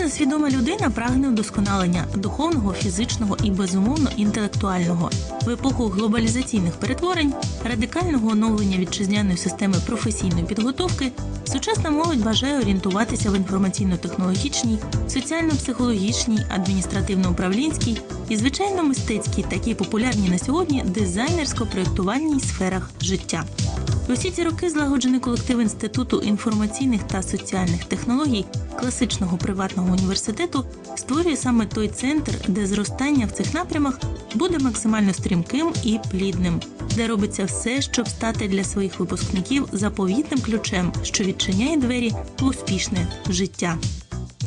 Кожна свідома людина прагне удосконалення духовного, фізичного і безумовно інтелектуального. В епоху глобалізаційних перетворень, радикального оновлення вітчизняної системи професійної підготовки, сучасна молодь бажає орієнтуватися в інформаційно-технологічній, соціально-психологічній, адміністративно-управлінській і звичайно мистецькій, такі популярні на сьогодні дизайнерсько-проєктувальній сферах життя. Усі ці роки злагоджений колектив Інституту інформаційних та соціальних технологій класичного приватного університету створює саме той центр, де зростання в цих напрямах буде максимально стрімким і плідним, де робиться все, щоб стати для своїх випускників заповітним ключем, що відчиняє двері в успішне життя.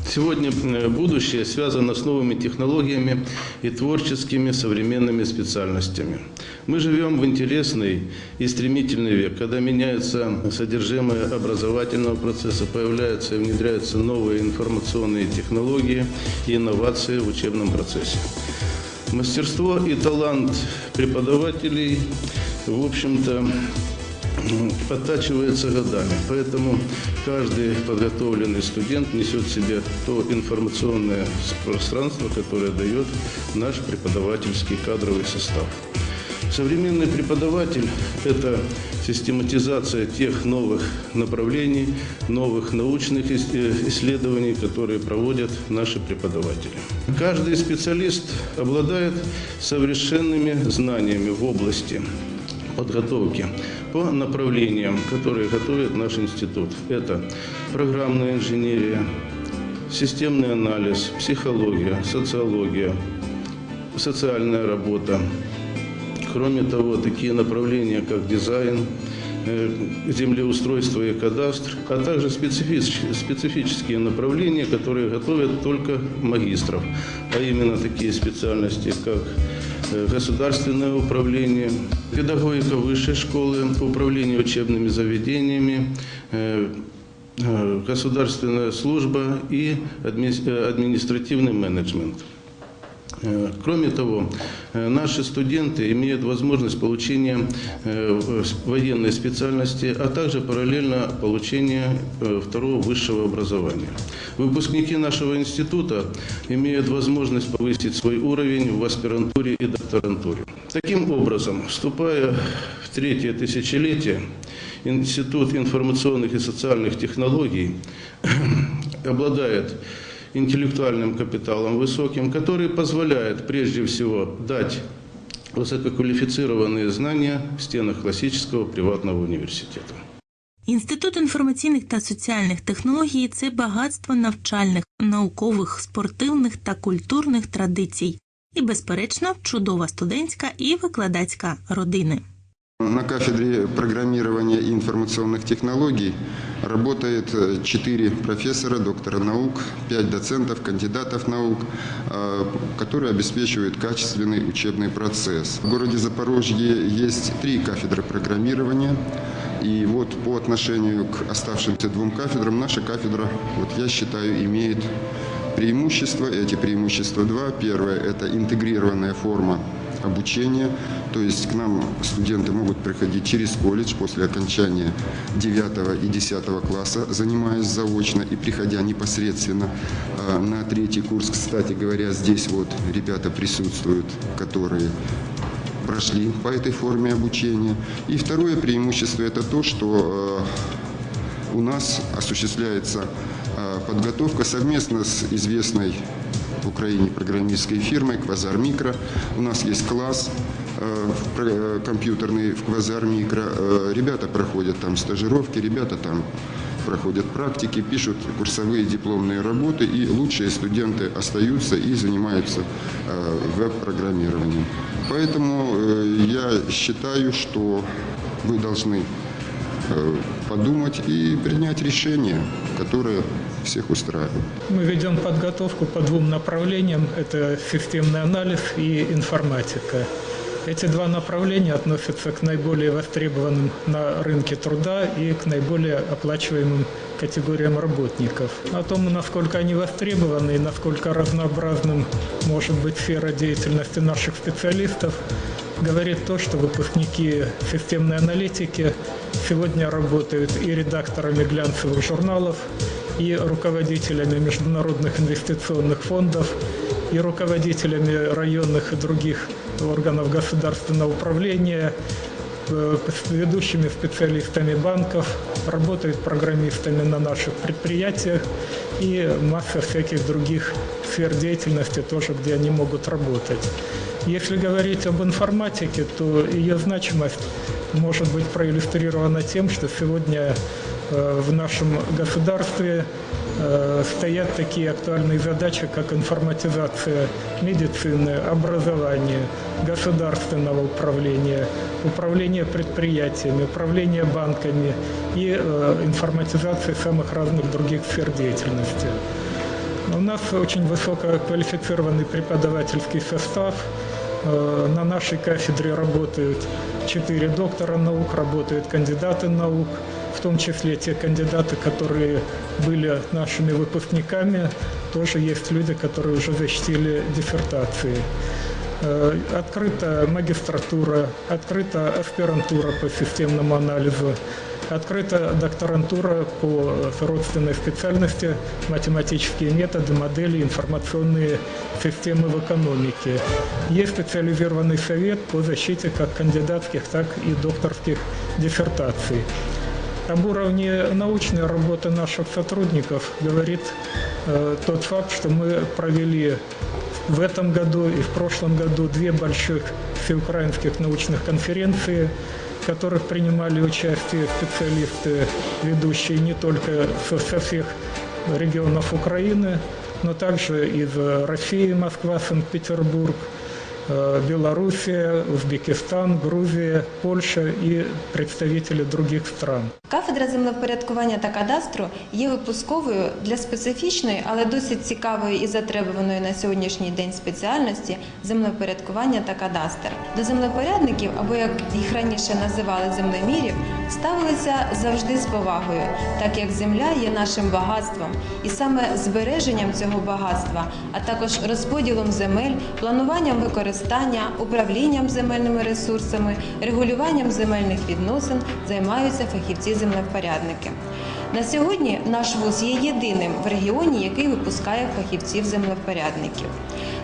Сегодня э, будущее связано с новыми технологиями и творческими современными специальностями. Мы живем в интересный и стремительный век, когда меняется содержимое образовательного процесса, появляются и внедряются новые информационные технологии и инновации в учебном процессе. Мастерство и талант преподавателей, в общем-то, подтачивается годами. Поэтому каждый подготовленный студент несет в себе то информационное пространство, которое дает наш преподавательский кадровый состав. Современный преподаватель – это систематизация тех новых направлений, новых научных э, исследований, которые проводят наши преподаватели. Каждый специалист обладает совершенными знаниями в области подготовки по направлениям, которые готовит наш институт. Это программная инженерия, системный анализ, психология, социология, социальная работа. Кроме того, такие направления, как дизайн, землеустройство и кадастр, а также специфич- специфические направления, которые готовят только магистров, а именно такие специальности, как э, государственное управление, педагогика высшей школы, управление учебными заведениями, э, э, государственная служба и адми- э, административный менеджмент. Э, Кроме того, э, наши студенты имеют возможность получения э, военной специальности, а также параллельно получения второго высшего образования. Выпускники нашего института имеют возможность повысить свой уровень в аспирантуре и докторантуре. Таким образом, вступая в третье тысячелетие, Институт информационных и социальных технологий обладает интеллектуальным капиталом высоким, который позволяет прежде всего дать высококвалифицированные знания в стенах классического приватного университета. Інститут інформаційних та соціальних технологій це багатство навчальних, наукових, спортивних та культурних традицій і, безперечно, чудова студентська і викладацька родини. На кафедре программирования и информационных технологий работает э, четыре профессора, доктора наук, пять доцентов, кандидатов наук, э, которые обеспечивают качественный учебный процесс. В городе Запорожье есть три кафедры программирования. И вот по отношению к оставшимся двум кафедрам наша кафедра, вот я считаю, имеет преимущества. Эти преимущества два. Первое – это интегрированная форма обучения, то есть к нам студенты могут приходить через колледж после окончания 9 и 10 класса, занимаясь заочно и приходя непосредственно э, на третий курс. Кстати говоря, здесь вот ребята присутствуют, которые прошли по этой форме обучения. И второе преимущество – это то, что э, у нас осуществляется э, подготовка совместно с известной в Украине программистской фирмой «Квазар Микро». У нас есть класс э, э, компьютерный в «Квазар Микро». Э, Ребята проходят там стажировки, ребята там проходят практики, пишут курсовые дипломные работы, и лучшие студенты остаются и занимаются веб-программированием. Поэтому я считаю, что вы должны подумать и принять решение, которое всех устраивает. Мы ведем подготовку по двум направлениям. Это системный анализ и информатика. Эти два направления относятся к наиболее востребованным на рынке труда и к наиболее оплачиваемым категориям работников. О том, насколько они востребованы и насколько разнообразным может быть сфера деятельности наших специалистов, говорит то, что выпускники системной аналитики сегодня работают и редакторами глянцевых журналов, и руководителями международных инвестиционных фондов, и руководителями районных и других органов государственного управления, э, ведущими специалистами банков, работают программистами на наших предприятиях и масса всяких других сфер деятельности тоже, где они могут работать. Если говорить об информатике, то ее значимость может быть проиллюстрирована тем, что сегодня э, в нашем государстве э, стоят такие актуальные задачи, как информатизация медицины, образования, государственного управления, управления предприятиями, управления банками и э, информатизация самых разных других сфер деятельности. У нас очень высококвалифицированный преподавательский состав. Э, На нашей кафедре работают четыре доктора наук, работают кандидаты наук, в том числе те кандидаты, которые были нашими выпускниками. Тоже есть люди, которые уже защитили диссертации. Э, Открыта магистратура, открыта аспирантура по системному анализу, открыта докторантура по родственной специальности математические методы, модели, информационные системы в экономике. Есть специализированный совет по защите как кандидатских, так и докторских диссертаций. Об уровне научной работы наших сотрудников говорит э, тот факт, что мы провели в этом году и в прошлом году две больших всеукраинских научных конференции, в которых принимали участие специалисты, ведущие не только со, со всех регионов Украины, но также из России, Москва, Санкт-Петербург, Белоруссия, Узбекистан, Грузия, Польша и представители других стран. Кафедра землевпорядкування та кадастру є випусковою для специфічної, але досить цікавої і затребуваної на сьогоднішній день спеціальності землевпорядкування та кадастр. До землепорядників, або як їх раніше називали землемірів, ставилися завжди з повагою, так як земля є нашим багатством, і саме збереженням цього багатства, а також розподілом земель, плануванням використання, управлінням земельними ресурсами, регулюванням земельних відносин займаються фахівці землевпорядники. На сьогодні наш вуз є єдиним в регіоні, який випускає фахівців землевпорядників.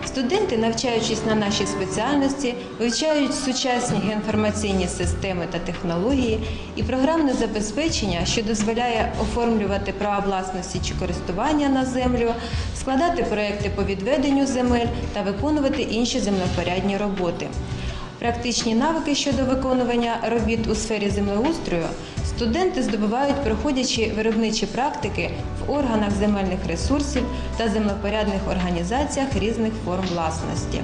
Студенти, навчаючись на нашій спеціальності, вивчають сучасні інформаційні системи та технології і програмне забезпечення, що дозволяє оформлювати права власності чи користування на землю, складати проекти по відведенню земель та виконувати інші землевпорядні роботи. Практичні навики щодо виконування робіт у сфері землеустрою студенти здобувають, проходячи виробничі практики в органах земельних ресурсів та землепорядних організаціях різних форм власності.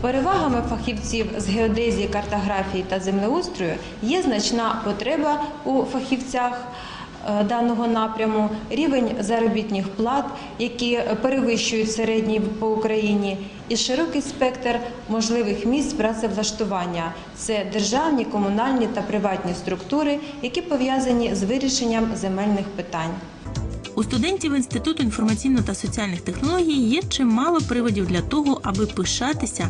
Перевагами фахівців з геодезії, картографії та землеустрою є значна потреба у фахівцях даного напряму, рівень заробітних плат, які перевищують середній по Україні, і широкий спектр можливих місць працевлаштування. Це державні, комунальні та приватні структури, які пов'язані з вирішенням земельних питань. У студентів Інституту інформаційно та соціальних технологій є чимало приводів для того, аби пишатися.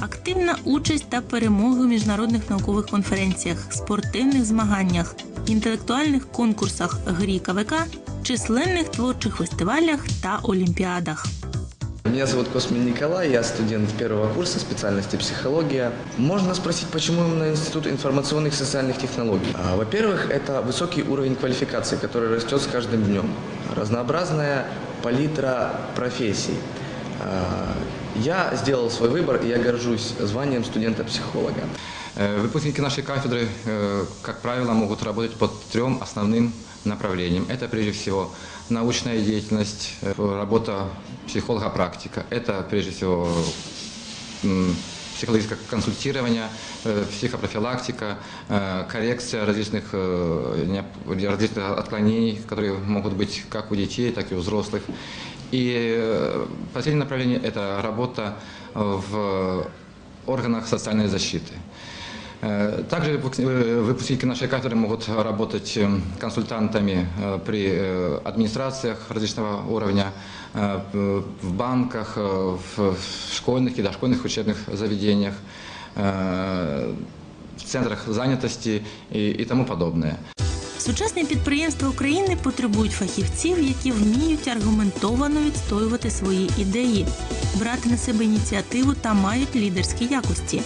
Активна участь та перемоги у міжнародних наукових конференціях, спортивних змаганнях, інтелектуальних конкурсах грі КВК, численних творчих фестивалях та олімпіадах. Меня зовут Космин Николай, я студент первого курса специальности психология. Можно спросить, почему именно Институт информационных и социальных технологий? А, Во-первых, это высокий уровень квалификации, который растет с каждым днем. Разнообразная палитра профессий. А, Я сделал свой выбор, и я горжусь званием студента-психолога. Э, Выпускники нашей кафедры, э, как правило, могут работать по трем основным направлениям. Это прежде всего научная деятельность, э, работа психолога-практика. Это прежде всего психологическое консультирование, психопрофилактика, коррекция различных, различных отклонений, которые могут быть как у детей, так и у взрослых. И последнее направление – это работа в органах социальной защиты. Э, Также выпуск- э, выпускники нашей кафедры могут работать э, консультантами э, при э, администрациях различного уровня, э, в в банках, э, в школьных и дошкольных учебных заведениях, э, в центрах занятости и, и тому подобное. Сучасні підприємства України потребують фахівців, які вміють аргументовано відстоювати свої ідеї, брати на себе ініціативу та мають лідерські якості.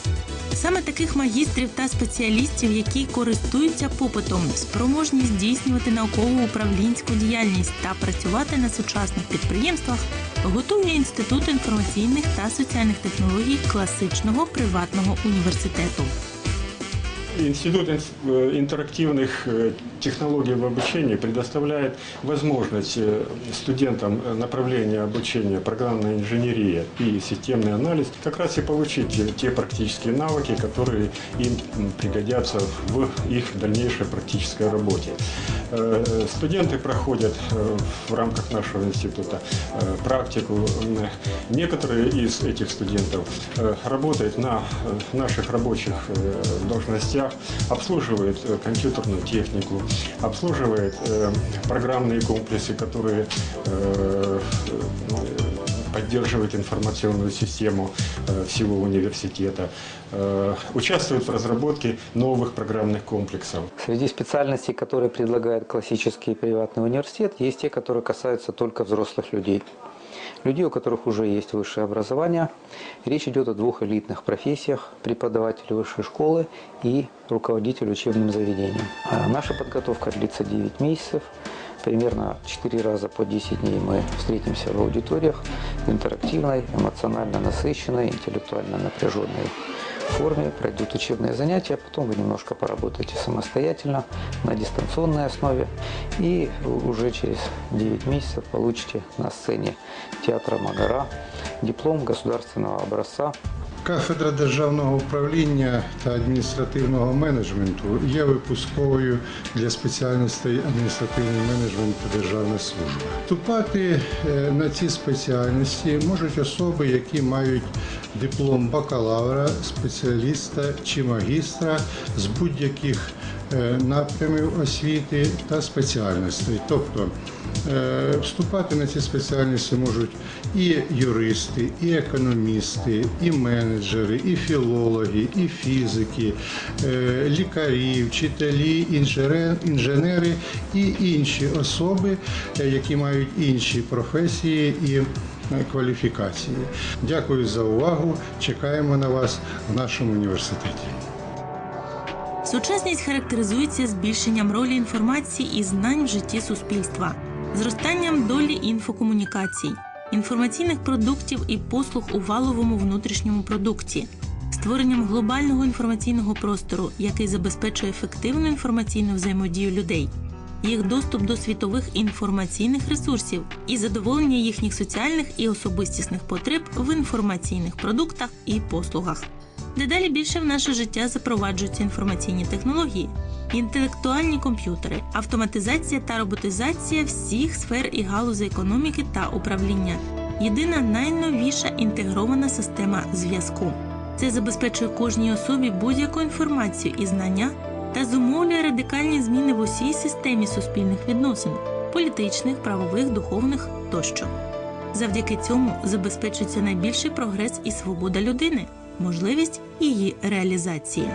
Саме таких магістрів та спеціалістів, які користуються попитом, спроможні здійснювати наукову управлінську діяльність та працювати на сучасних підприємствах, готує Інститут інформаційних та соціальних технологій класичного приватного університету. Інститут инс- технологий в обучении предоставляет возможность э, студентам э, направления обучения программная инженерия и системный анализ как раз и получить э, те практические навыки, которые им пригодятся в их дальнейшей практической работе. Студенты проходят в рамках нашего института практику. Некоторые из этих студентов работают на наших рабочих должностях, обслуживают компьютерную технику, обслуживают э, программные комплексы, которые э, э, поддерживают информационную систему э, всего университета, э, участвуют в разработке новых программных комплексов. Среди специальностей, которые предлагает классический приватный университет, есть те, которые касаются только взрослых людей. Людей, у которых уже есть высшее образование. Речь идет о двух элитных профессиях – преподаватель высшей школы и руководитель учебным заведением. А Наша подготовка длится 9 месяцев. Примерно 4 раза по 10 дней мы встретимся в аудиториях в интерактивной, эмоционально насыщенной, интеллектуально напряженной форме, пройдут учебные занятия, потом вы немножко поработаете самостоятельно на дистанционной основе и уже через 9 месяцев получите на сцене театра Магара диплом государственного образца Кафедра державного управління та адміністративного менеджменту є випусковою для спеціальностей адміністративний менеджмент та державна служба. Вступати е, на ці спеціальності можуть особи, які мають диплом бакалавра, спеціаліста чи магістра з будь-яких напрямів освіти та спеціальностей. Тобто е, вступати на ці спеціальності можуть і юристи, і економісти, і менеджери, і філологи, і фізики, е, лікарі, вчителі, інженери і інші особи, е, які мають інші професії і е, кваліфікації. Дякую за увагу. Чекаємо на вас в нашому університеті. Сучасність характеризується збільшенням ролі інформації і знань в житті суспільства, зростанням долі інфокомунікацій, інформаційних продуктів і послуг у валовому внутрішньому продукті, створенням глобального інформаційного простору, який забезпечує ефективну інформаційну взаємодію людей, їх доступ до світових інформаційних ресурсів і задоволення їхніх соціальних і особистісних потреб в інформаційних продуктах і послугах. Дедалі більше в наше життя запроваджуються інформаційні технології, інтелектуальні комп'ютери, автоматизація та роботизація всіх сфер і галузей економіки та управління. Єдина найновіша інтегрована система зв'язку. Це забезпечує кожній особі будь-яку інформацію і знання та зумовлює радикальні зміни в усій системі суспільних відносин політичних, правових, духовних тощо. Завдяки цьому забезпечується найбільший прогрес і свобода людини, можливість її реалізації.